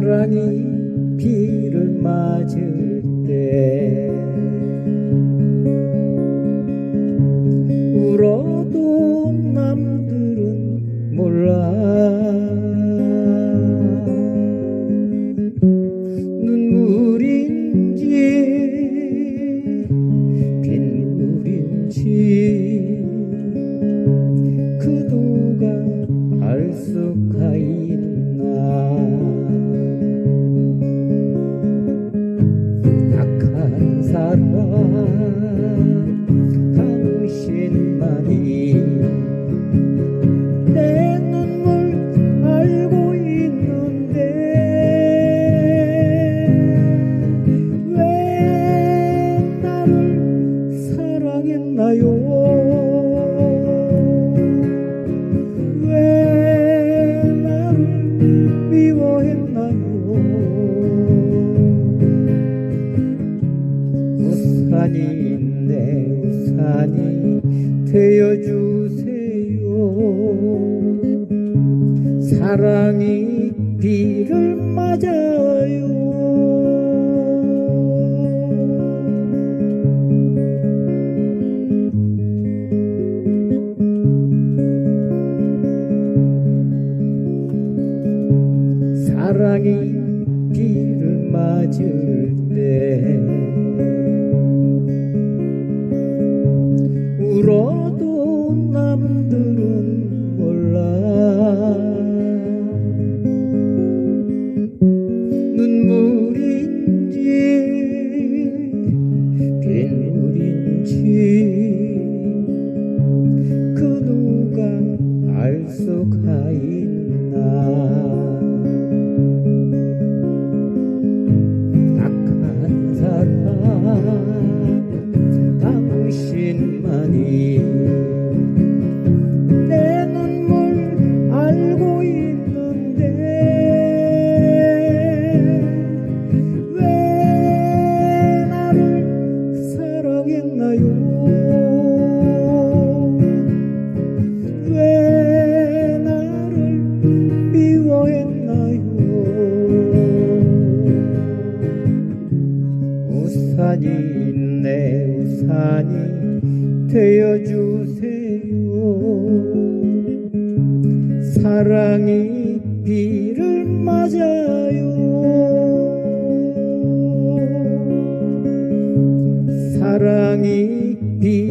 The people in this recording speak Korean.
사랑이 비를 맞을 때 울어 수가 있나? 약한 사람 당신만이 내 눈물 알고 있는데 왜 나를 사랑했나요 우산이 내 우산이 되어주세요. 사랑이 비를 맞아요. 사랑이 비를 맞을 때 눈 산이 되어주세요. 사랑이 비를 맞아요. 사랑이 비를